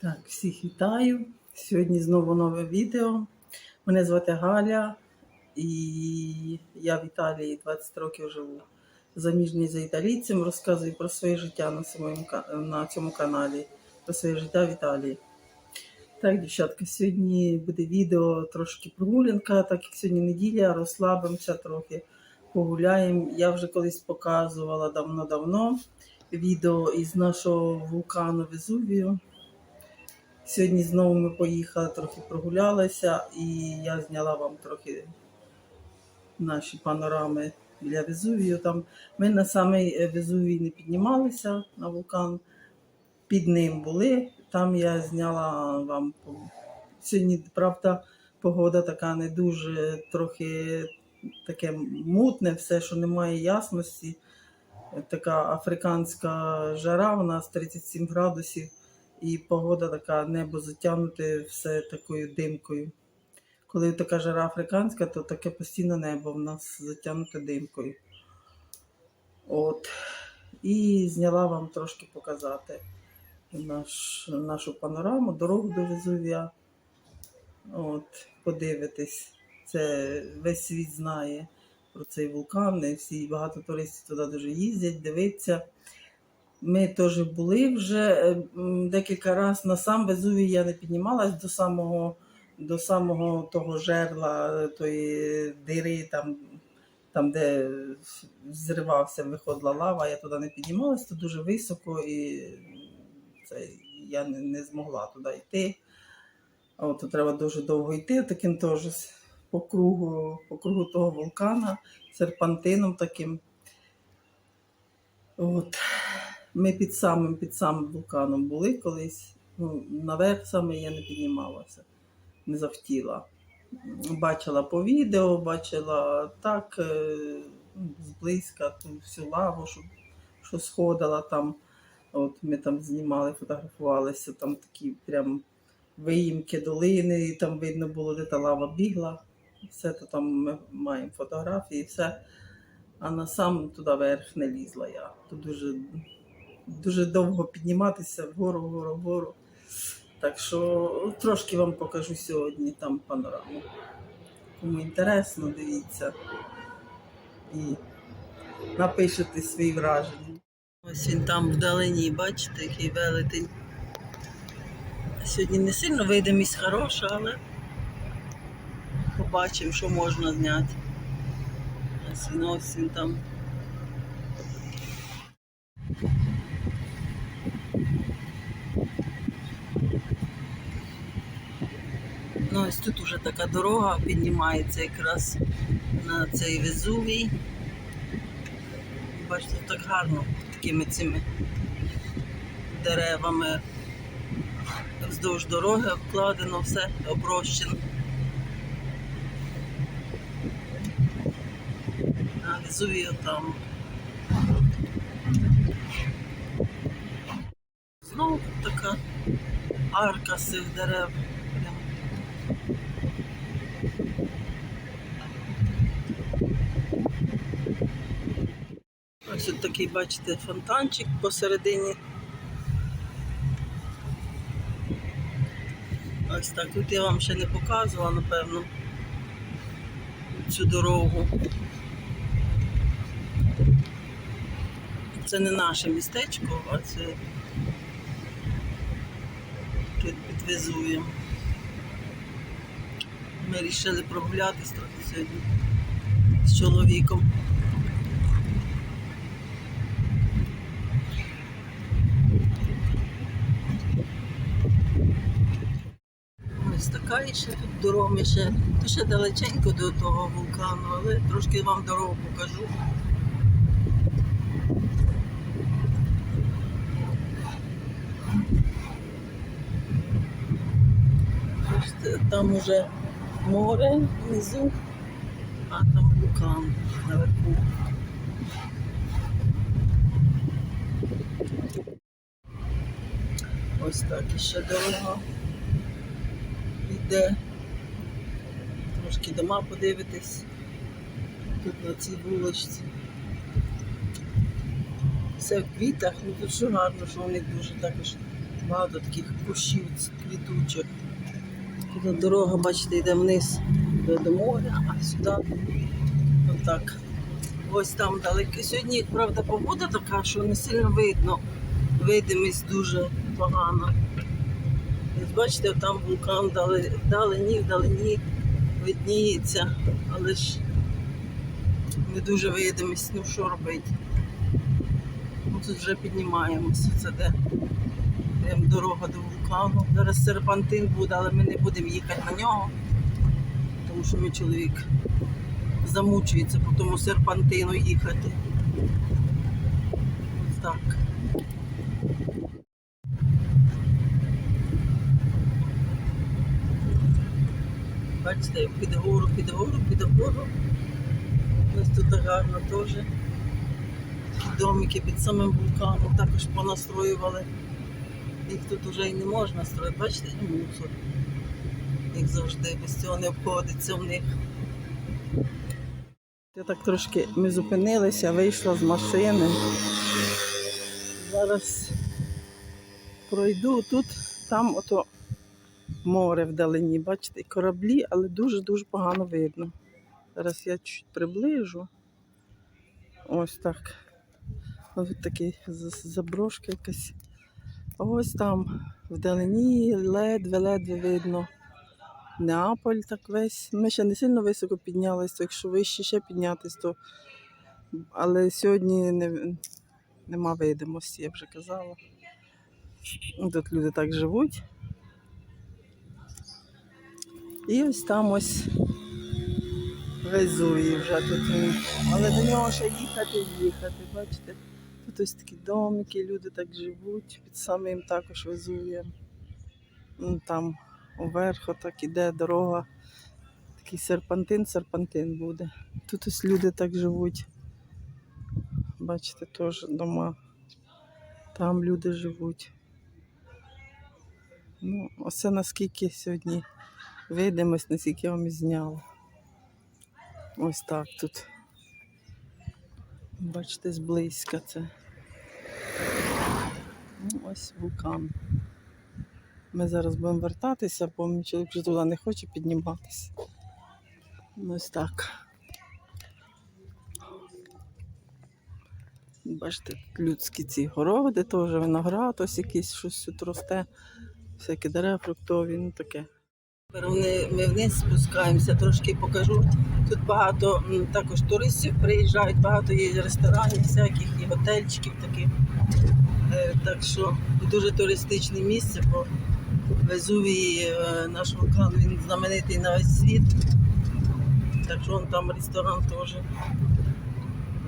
Так, всіх вітаю. Сьогодні знову нове відео. Мене звати Галя, і я в Італії 20 років живу. Заміжній за італійцем розказую про своє життя на, своєму, на цьому каналі, про своє життя в Італії. Так, дівчатка, сьогодні буде відео трошки прогулянка, так як сьогодні неділя, розслабимося трохи, погуляємо. Я вже колись показувала давно-давно відео із нашого вулкану Везувію. Сьогодні знову ми поїхали, трохи прогулялися, і я зняла вам трохи наші панорами біля Везувію. Там ми на самий е, Везувій не піднімалися на вулкан, під ним були. Там я зняла вам сьогодні, правда, погода така не дуже трохи таке мутне, все, що немає ясності. Така африканська жара, у нас 37 градусів, і погода така, небо затягнуте все такою димкою. Коли така жара африканська, то таке постійне небо в нас затягнуте димкою. От. І зняла вам трошки показати наш, нашу панораму, дорогу до Везувія. От, подивитись. Це весь світ знає про цей вулкан. і Всі багато туристів туди дуже їздять, дивиться. Ми теж були вже е, декілька разів. На сам Везувій я не піднімалась до самого, до самого того жерла, е, тої дири, там, там де зривався, виходила лава, я туди не піднімалась, то дуже високо і це, я не, не змогла туди йти. От, то треба дуже довго йти, таким теж по кругу, по кругу того вулкана, серпантином таким. От. Ми під самим під самим вулканом були колись. Ну, наверх саме я не піднімалася, не захотіла. Бачила по відео, бачила так е, ну, зблизька ту всю лаву, що, що сходила там. От ми там знімали, фотографувалися, там такі прям виїмки долини, і там видно було, де та лава бігла. Все то там ми маємо фотографії, все. А на сам туди вверх не лізла я. Тут дуже, дуже довго підніматися вгору, вгору, вгору. Так що трошки вам покажу сьогодні там панораму. Кому інтересно, дивіться. І напишете свої враження. Ось він там вдалині, бачите, який велетень. Сьогодні не сильно видимість хороша, але побачимо, що можна зняти. Ось він, ось він там. Ось тут уже така дорога піднімається якраз на цей Везувій. Бачите, так гарно такими цими деревами вздовж дороги обкладено все, оброщено. А Везувій там. Знову така арка з цих дерев. Ось такий, бачите, фонтанчик посередині. Ось так. Тут я вам ще не показувала, напевно, цю дорогу. Це не наше містечко, а це тут підвезуємо. Ми вирішили прогулятись трохи сьогодні з чоловіком. Ось ще тут дорога ще, то ще далеченько до того вулкану, але трошки вам дорогу покажу. Там уже море внизу, а там вулкан наверху. Ось так іще дорога йде. Трошки дома подивитись тут на цій вуличці. Все в квітах, ну тут що гарно, що вони дуже також Багато таких кущів квітучих. Тут дорога, бачите, йде вниз до, моря, а сюди отак. Ось там далеко. Сьогодні, правда, погода така, що не сильно видно. Видимість дуже погана. Бачите, там вулкан вдали- вдалині, вдалині видніється, але ж не дуже видимість, ну що робити. Ми тут вже піднімаємося. Це де дорога до вулкану. Зараз серпантин буде, але ми не будемо їхати на нього, тому що мій чоловік замучується по тому серпантину їхати. Ось так. Бачите, під гору, під гору, під гору. Ось тут гарно теж. Такі домики під самим вулканом також понастроювали. Їх тут вже і не можна строїти. Бачите, і мусор. Як завжди, без цього не обходиться в них. Я так трошки ми зупинилися, вийшла з машини. Зараз пройду тут, там ото море вдалині, бачите, і кораблі, але дуже-дуже погано видно. Зараз я чуть приближу. Ось так. Ось такий з- заброшка якась. Ось там вдалині ледве-ледве видно. Неаполь так весь. Ми ще не сильно високо піднялися, якщо вище ще піднятись, то. Але сьогодні не, нема видимості, я вже казала. Тут люди так живуть. І ось там ось Везуї вже тут. Але до нього ще їхати їхати. Бачите? Тут ось такі домики, люди так живуть, під самим також Везуєм. Ну, Там уверху так іде дорога. Такий серпантин, серпантин буде. Тут ось люди так живуть. Бачите, теж дома. Там люди живуть. Ну, оце наскільки сьогодні видимость, наскільки я вам зняла. Ось так тут. Бачите, зблизька це. Ну, ось вулкан. Ми зараз будемо вертатися, бо мій чоловік вже туди не хоче підніматися. Ну, Ось так. Бачите, людські ці городи, теж виноград, ось якийсь щось тут росте, всякі дерева фруктові, ну таке. Ми вниз спускаємося, трошки покажу. Тут багато також туристів приїжджають, багато є ресторанів, всяких і готельчиків таких. Е, Так що дуже туристичне місце, бо Везувій, е, наш вулкан, він знаменитий на весь світ. Так що вон там ресторан теж.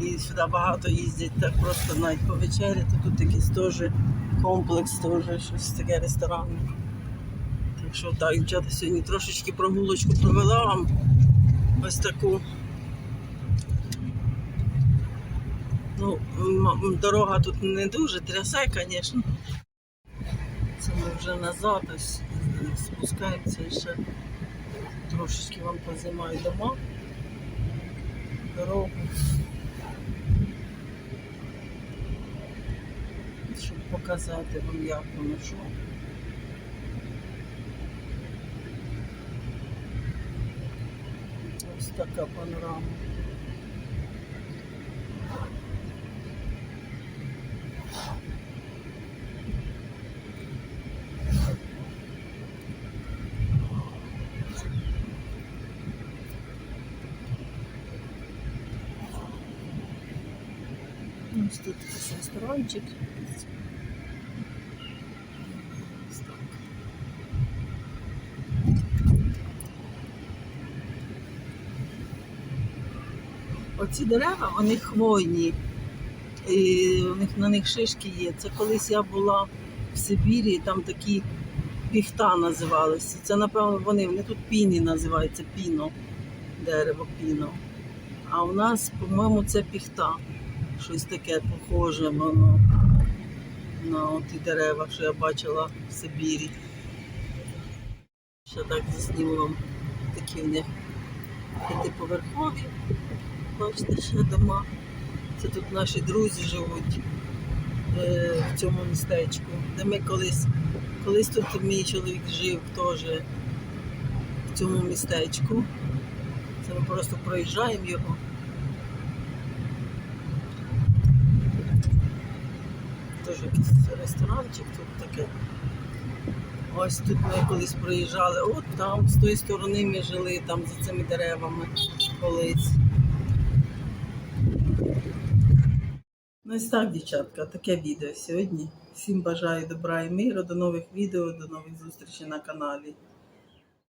І сюди багато їздять так просто навіть по вечері, тут якийсь теж комплекс, теж щось таке ресторанне. Що так, дівчата, сьогодні трошечки прогулочку провела вам. Ось таку. Ну, дорога тут не дуже трясе, звісно. Це ми вже назад ось е, спускаємося ще трошечки вам позимаю дома. Дорогу. Щоб показати вам, як воно що. Ось така панорама. Ось тут якийсь ресторанчик. Оці дерева, вони хвойні. І у них, на них шишки є. Це колись я була в Сибірі, там такі піхта називалися. Це, напевно, вони, вони тут піні називаються піно, дерево піно. А у нас, по-моєму, це піхта. Щось таке похоже воно на ті дерева, що я бачила в Сибірі. Ще так засніму такі в них п'ятиповерхові. Бачите, ще дома. Це тут наші друзі живуть е, в цьому містечку, де ми колись Колись тут мій чоловік жив теж в цьому містечку. Це ми просто проїжджаємо його. Теж якийсь ресторанчик тут таке. Ось тут ми колись проїжджали. От там, з тої сторони ми жили, там за цими деревами колись. Ну ось так, дівчатка, таке відео сьогодні. Всім бажаю добра і миру, до нових відео, до нових зустрічей на каналі.